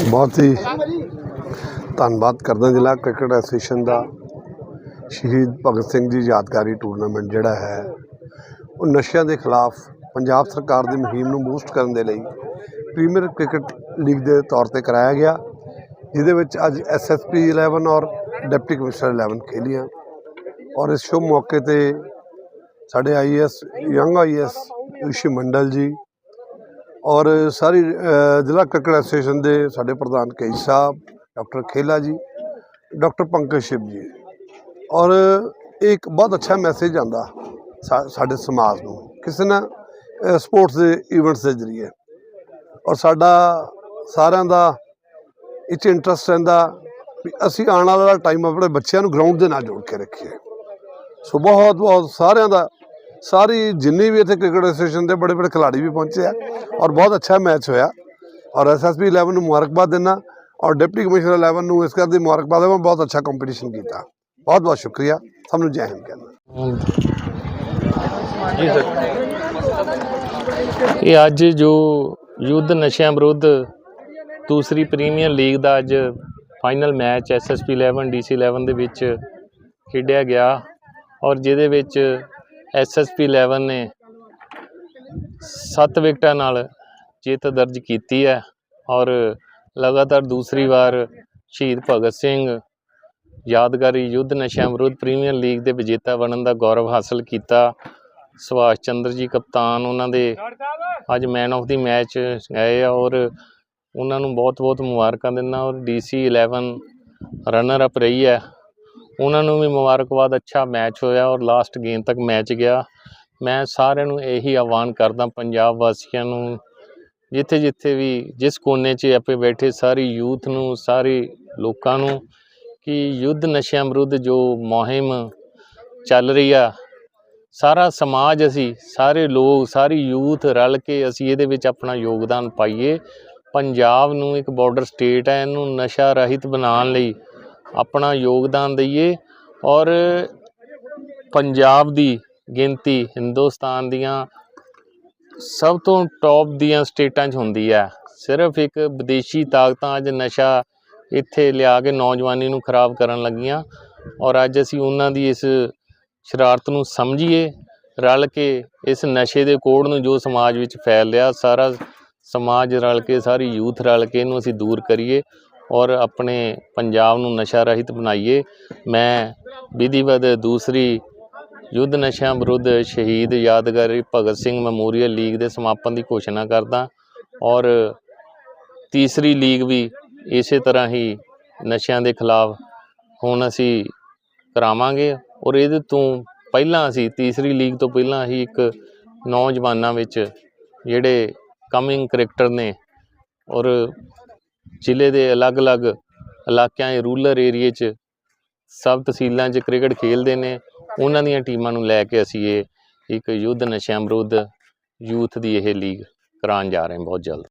ਬਹੁਤ ਹੀ ਧੰਨਵਾਦ ਕਰਦਾ ਜ਼ਿਲ੍ਹਾ ਕ੍ਰਿਕਟ ਐਸੋਸੀਏਸ਼ਨ ਦਾ। ਸ਼ਹੀਦ ਭਗਤ ਸਿੰਘ ਜੀ ਯਾਦਗਾਰੀ ਟੂਰਨਾਮੈਂਟ ਜਿਹੜਾ ਹੈ, ਉਹ ਨਸ਼ਿਆਂ ਦੇ ਖਿਲਾਫ ਪੰਜਾਬ ਸਰਕਾਰ ਦੀ ਮੁਹਿੰਮ ਨੂੰ ਬੂਸਟ ਕਰਨ ਦੇ ਲਈ ਪ੍ਰੀਮੀਅਰ ਕ੍ਰਿਕਟ ਲੀਗ ਦੇ ਤੌਰ ਤੇ ਕਰਾਇਆ ਗਿਆ, ਜਿਹਦੇ ਵਿੱਚ ਅੱਜ ਐਸਐਸਪੀ 11 ਔਰ ਡਿਪਟੀ ਕਮਿਸ਼ਨਰ 11 ਖੇਲੀਆਂ ਔਰ ਇਸ ਸ਼ੁਭ ਮੌਕੇ ਤੇ ਸਾਡੇ ਆਈਐਸ ਯੰਗ ਆਈਐਸ ਯੂਸ਼ੀ ਮੰਡਲ ਜੀ ਔਰ ਸਾਰੀ ਜ਼ਿਲ੍ਹਾ ਕ੍ਰਿਕਟ ਐਸੋਸੀਏਸ਼ਨ ਦੇ ਸਾਡੇ ਪ੍ਰਧਾਨ ਕੇਈ ਸਾਹਿਬ, ਡਾਕਟਰ ਖੇਲਾ ਜੀ, ਡਾਕਟਰ ਪੰਕਜ ਸ਼ਿਵ ਜੀ। ਔਰ ਇਹ ਇੱਕ ਬਹੁਤ ਅੱਛਾ ਮੈਸੇਜ ਆਂਦਾ ਸਾਡੇ ਸਮਾਜ ਨੂੰ, ਕਿਸੇ ਨਾ ਸਪੋਰਟਸ ਦੇ ਇਵੈਂਟਸ ਦੇ ਜ਼ਰੀਏ। ਔਰ ਸਾਡਾ ਸਾਰਿਆਂ ਦਾ ਇਹ 'ਚ ਇੰਟਰਸਟ ਰਹਿੰਦਾ ਵੀ ਅਸੀਂ ਆਉਣ ਵਾਲਾ ਟਾਈਮ ਆਪਣੇ ਬੱਚਿਆਂ ਨੂੰ ਗਰਾਊਂਡ ਦੇ ਨਾਲ ਜੋੜ ਕੇ ਰੱਖੀਏ। ਸੋ ਬਹੁਤ ਬਹੁਤ ਸਾਰਿਆਂ ਦਾ ਸਾਰੀ ਜਿੰਨੀ ਵੀ ਇੱਥੇ ਕ੍ਰਿਕਟ ਐਸੋਸੀਏਸ਼ਨ ਦੇ ਬੜੇ ਬੜੇ ਖਿਡਾਰੀ ਵੀ ਪਹੁੰਚੇ ਆ ਔਰ ਬਹੁਤ ਅੱਛਾ ਮੈਚ ਹੋਇਆ। ਔਰ ਐਸਐਸਪੀ 11 ਨੂੰ ਮੁਬਾਰਕਬਾਦ ਦਿੰਦਾ ਔਰ ਡਿਪਟੀ ਕਮਿਸ਼ਨਰ 11 ਨੂੰ ਇਸ ਕਰਕੇ ਮੁਬਾਰਕਬਾਦ ਦੇਵਾਂ। ਬਹੁਤ ਅੱਛਾ ਕੰਪੀਟੀਸ਼ਨ ਕੀਤਾ। ਬਹੁਤ ਬਹੁਤ ਸ਼ੁਕਰੀਆ। ਸਭ ਨੂੰ ਜੈ ਹਿੰਦ ਕਹਿਣਾ ਜੀ ਸਰ। ਇਹ ਅੱਜ ਜੋ ਯੁੱਧ ਨਸ਼ਿਆਂ ਵਿਰੁੱਧ ਦੂਸਰੀ ਪ੍ਰੀਮੀਅਰ ਲੀਗ ਦਾ ਅੱਜ ਫਾਈਨਲ ਮੈਚ ਐਸਐਸਪੀ 11 ਡੀਸੀ 11 ਦੇ ਵਿੱਚ ਖੇਡਿਆ ਗਿਆ ਔਰ ਜਿਹਦੇ ਵਿੱਚ ਐਸਐਸਪੀ 11 ਨੇ 7 ਵਿਕਟਾਂ ਨਾਲ ਜਿੱਤ ਦਰਜ ਕੀਤੀ ਹੈ ਔਰ ਲਗਾਤਾਰ ਦੂਸਰੀ ਵਾਰ ਸ਼ਹੀਦ ਭਗਤ ਸਿੰਘ ਯਾਦਗਾਰੀ ਯੁੱਧ ਨਸ਼ਿਆਂ ਵਿਰੁੱਧ ਪ੍ਰੀਮੀਅਰ ਲੀਗ ਦੇ ਵਿਜੇਤਾ ਬਣਨ ਦਾ ਗੌਰਵ ਹਾਸਲ ਕੀਤਾ। ਸੁਭਾਸ਼ ਚੰਦਰ ਜੀ ਕਪਤਾਨ ਉਹਨਾਂ ਦੇ ਅੱਜ ਮੈਨ ਆਫ ਦੀ ਮੈਚ ਗਏ ਆ ਔਰ ਉਹਨਾਂ ਨੂੰ ਬਹੁਤ-ਬਹੁਤ ਮੁਬਾਰਕਾਂ ਦਿੰਦਾ ਔਰ ਡੀਸੀ 11 ਰਨਰ ਅਪ ਰਹੀ ਹੈ। ਉਹਨਾਂ ਨੂੰ ਵੀ ਮੁਬਾਰਕਬਾਦ, ਅੱਛਾ ਮੈਚ ਹੋਇਆ ਔਰ ਲਾਸਟ ਗੇਮ ਤੱਕ ਮੈਚ ਗਿਆ। ਮੈਂ ਸਾਰਿਆਂ ਨੂੰ ਇਹੀ ਆਹਵਾਨ ਕਰਦਾ, ਪੰਜਾਬ ਵਾਸੀਆਂ ਨੂੰ ਜਿੱਥੇ ਜਿੱਥੇ ਵੀ, ਜਿਸ ਕੋਨੇ 'ਚ ਆਪੇ ਬੈਠੇ ਸਾਰੀ ਯੂਥ ਨੂੰ, ਸਾਰੇ ਲੋਕਾਂ ਨੂੰ, ਕਿ ਯੁੱਧ ਨਸ਼ਿਆਂ ਵਿਰੁੱਧ ਜੋ ਮੁਹਿੰਮ ਚੱਲ ਰਹੀ ਆ, ਸਾਰਾ ਸਮਾਜ ਅਸੀਂ, ਸਾਰੇ ਲੋਕ, ਸਾਰੀ ਯੂਥ ਰਲ ਕੇ ਅਸੀਂ ਇਹਦੇ ਵਿੱਚ ਆਪਣਾ ਯੋਗਦਾਨ ਪਾਈਏ। ਪੰਜਾਬ ਨੂੰ ਇੱਕ ਬਾਰਡਰ ਸਟੇਟ ਹੈ ਇਹਨੂੰ ਨਸ਼ਾ ਰਹਿਤ ਬਣਾਉਣ ਲਈ ਆਪਣਾ ਯੋਗਦਾਨ ਦਈਏ ਔਰ ਪੰਜਾਬ ਦੀ ਗਿਣਤੀ ਹਿੰਦੁਸਤਾਨ ਦੀਆਂ ਸਭ ਤੋਂ ਟੌਪ ਦੀਆਂ ਸਟੇਟਾਂ 'ਚ ਹੁੰਦੀ ਹੈ। ਸਿਰਫ ਇੱਕ ਵਿਦੇਸ਼ੀ ਤਾਕਤਾਂ ਅੱਜ ਨਸ਼ਾ ਇੱਥੇ ਲਿਆ ਕੇ ਨੌਜਵਾਨੀ ਨੂੰ ਖਰਾਬ ਕਰਨ ਲੱਗੀਆਂ ਔਰ ਅੱਜ ਅਸੀਂ ਉਹਨਾਂ ਦੀ ਇਸ ਸ਼ਰਾਰਤ ਨੂੰ ਸਮਝੀਏ, ਰਲ ਕੇ ਇਸ ਨਸ਼ੇ ਦੇ ਕੋੜ ਨੂੰ ਜੋ ਸਮਾਜ ਵਿੱਚ ਫੈਲ ਰਿਹਾ, ਸਾਰਾ ਸਮਾਜ ਰਲ ਕੇ, ਸਾਰੀ ਯੂਥ ਰਲ ਕੇ ਇਹਨੂੰ ਅਸੀਂ ਦੂਰ ਕਰੀਏ ਔਰ ਆਪਣੇ ਪੰਜਾਬ ਨੂੰ ਨਸ਼ਾ ਰਹਿਤ ਬਣਾਈਏ। ਮੈਂ ਵਿਧੀਵਤ ਦੂਸਰੀ ਯੁੱਧ ਨਸ਼ਿਆਂ ਵਿਰੁੱਧ ਸ਼ਹੀਦ ਯਾਦਗਾਰੀ ਭਗਤ ਸਿੰਘ ਮੈਮੋਰੀਅਲ ਲੀਗ ਦੇ ਸਮਾਪਨ ਦੀ ਘੋਸ਼ਣਾ ਕਰਦਾ ਔਰ ਤੀਸਰੀ ਲੀਗ ਵੀ ਇਸੇ ਤਰ੍ਹਾਂ ਹੀ ਨਸ਼ਿਆਂ ਦੇ ਖਿਲਾਫ ਹੁਣ ਅਸੀਂ ਕਰਾਵਾਂਗੇ ਔਰ ਇਹਦੇ ਤੋਂ ਪਹਿਲਾਂ ਅਸੀਂ ਤੀਸਰੀ ਲੀਗ ਤੋਂ ਪਹਿਲਾਂ ਹੀ ਇੱਕ ਨੌਜਵਾਨਾਂ ਵਿੱਚ ਜਿਹੜੇ ਕਮਿੰਗ ਕ੍ਰਿਕਟਰ ਨੇ ਔਰ ਜ਼ਿਲ੍ਹੇ ਦੇ ਅਲੱਗ-ਅਲੱਗ ਇਲਾਕਿਆਂ ਰੂਰਲ ਏਰੀਏ 'ਚ ਸਬ ਤਹਿਸੀਲਾਂ 'ਚ ਕ੍ਰਿਕਟ ਖੇਲਦੇ ਨੇ। ਉਹਨਾਂ ਦੀਆਂ ਟੀਮਾਂ ਨੂੰ ਲੈ ਕੇ ਅਸੀਂ ਇਹ ਇੱਕ ਯੁੱਧ ਨਸ਼ਿਆਂ ਵਿਰੁੱਧ ਯੂਥ ਦੀ ਇਹ ਲੀਗ ਕਰਾਉਣ ਜਾ ਰਹੇ ਬਹੁਤ ਜਲਦ।